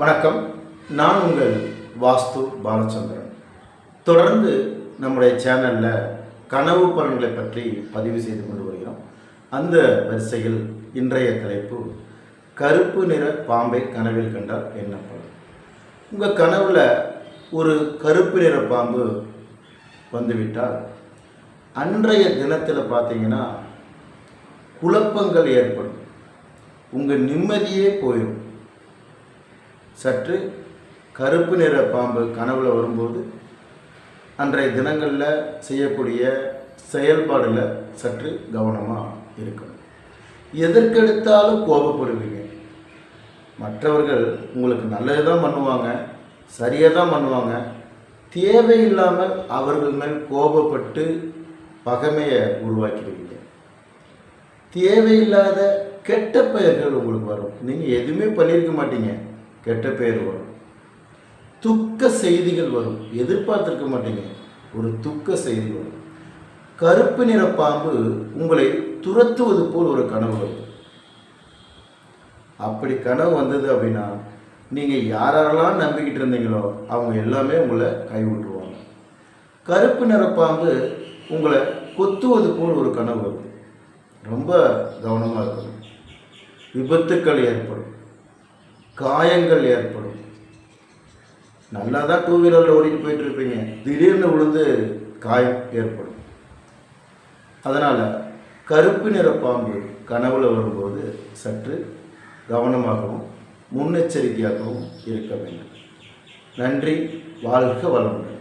வணக்கம். நான் உங்கள் வாஸ்து பாலச்சந்திரன். தொடர்ந்து நம்முடைய சேனலில் கனவு பலன்களை பற்றி பதிவு செய்து கொண்டு வருகிறோம். அந்த வரிசையில் இன்றைய தலைப்பு கருப்பு நிற பாம்பை கனவில் கண்டால் என்ன பலன்? உங்கள் கனவில் ஒரு கருப்பு நிற பாம்பு வந்துவிட்டால் அன்றைய தினத்தில் பார்த்தீங்கன்னா குழப்பங்கள் ஏற்படும். உங்கள் நிம்மதியே போயிடும் சற்று கருப்பு நிற பாம்பு கனவுல வரும்போது அன்றைய தினங்களில் செய்யக்கூடிய செயல்பாடில் சற்று கவனமாக இருக்கணும். எதற்கெடுத்தாலும் கோபப்படுவீங்க. மற்றவர்கள் உங்களுக்கு நல்லது தான் பண்ணுவாங்க சரியாக தான் பண்ணுவாங்க. தேவையில்லாமல் அவர்கள் மேல் கோபப்பட்டு பகைமையை உருவாக்கிடுவீங்க. தேவையில்லாத கெட்ட பெயர்கள் உங்களுக்கு வரும். நீங்கள் எதுவுமே பண்ணியிருக்க மாட்டீங்க. கெட்ட பேர் வரும். துக்க செய்திகள் வரும். எதிர்பார்த்துருக்க மாட்டீங்க. ஒரு துக்க செய்தி வரும். கருப்பு நிற பாம்பு உங்களை துரத்துவது போல் ஒரு கனவு வரும். அப்படி கனவு வந்தது அப்படின்னா நீங்கள் யாரெல்லாம் நம்பிக்கிட்டு இருந்தீங்களோ அவங்க எல்லாமே உங்களை கைவிட்டுருவாங்க. கருப்பு நிற பாம்பு உங்களை கொத்துவது போல் ஒரு கனவு வரும். ரொம்ப கவனமாக இருக்கணும். விபத்துக்கள் ஏற்படும். காயங்கள் ஏற்படும். நல்லா தான் டூ வீலரில் ஓடிட்டு போயிட்டு இருப்பீங்க திடீர்னு விழுந்து காயம் ஏற்படும். அதனால் கருப்பு நிற பாம்பு கனவுல வரும்போது சற்று கவனமாகவும் முன்னெச்சரிக்கையாகவும் இருக்க வேண்டும். நன்றி. வாழ்க வளமுடன்.